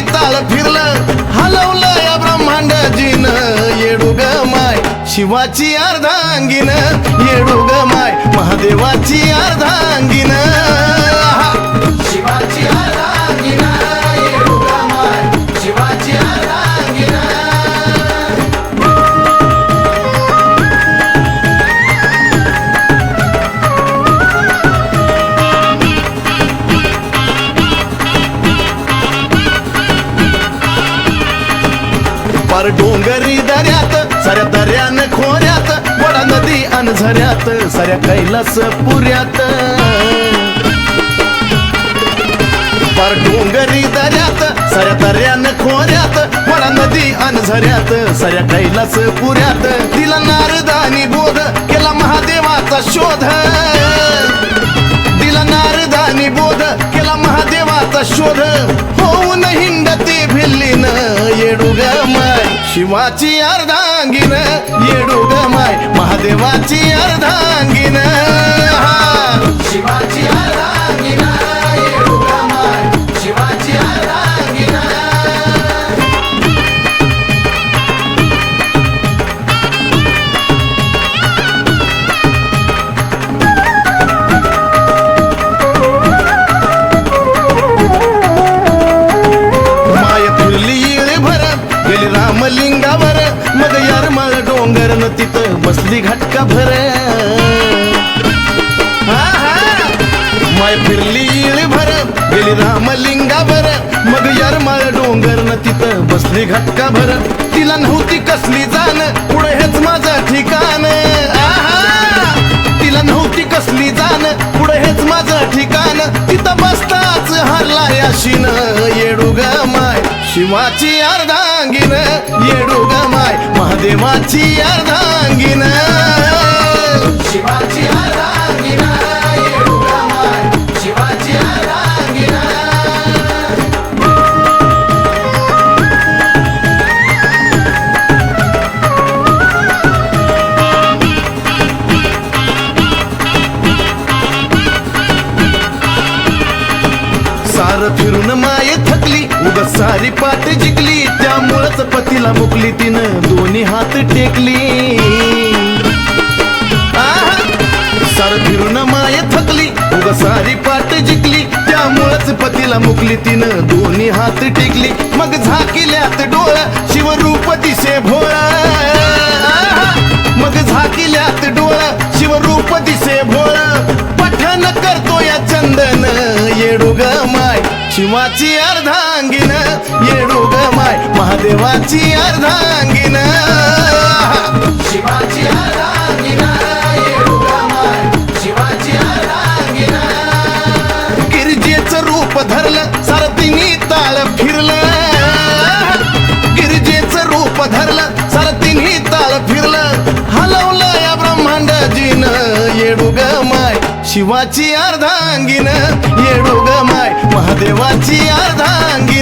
ताल ताळ फिरलं हलवलं या ब्रह्मांड जीन येडू ग माय शिवाची अर्धांगीन. येडू ग माय महादेवाची पार डोंगरी दऱ्यात साऱ्या दर्यान खोऱ्यात वडा नदी अन झऱ्यात साऱ्या कैलास पुऱ्यात. पार डोंगरी दऱ्यात साऱ्या दर्यान खोऱ्यात वडा नदी अन झऱ्यात साऱ्या कैलास पुऱ्यात. तिला नारदानी बोध केला महादेवाचा शोध. दिला नारदानी बोध केला महादेवाचा शोध. शिवाची अर्धांगीन येडू ग माय. महादेवाची अर्धांगीन शिवलिंगावर मग मग यारमाळ डोंगर न तिथं बसली घटका भर हा, हा. माय फिरली भर गेली रामलिंगावर मग यारमाळ डोंगर न तिथं बसली घटका भर तिला नव्हती कसली जाण पुढे हेच माझं ठिकाण. आहा. तिला नव्हती कसली जाण पुढे हेच माझं ठिकाण. तिथं बसताच हरला याशीन येडू ग शिवाची अर्धांगीन येडू ग माय महादेवाची अर्धांगीन. शिवाची अर्धांगीन येडू ग माय शिवाची अर्धांगीन. सार फिरून माये थकली उगत सारी पाट जिंकली त्यामुळंच पतीला मुकली तिनं दोन्ही हात टेकली. सार फिरून माय थकली उग सारी पाट जिंकली त्यामुळंच पतीला मुकली तिनं दोन्ही हात टेकली. मग झाकिल्यात डोळ शिवरूप दिसे भोळ. मग झाकिल्यात डोळ शिवरूप दिसे भोळ. पठन करतो या चंदन येडू ग. शिवाची अर्धांगिन येडू ग माय महादेवाची अर्धांगिन. शिवाची अर्धांगीन येडोग माय महादेवाची अर्धांगीन.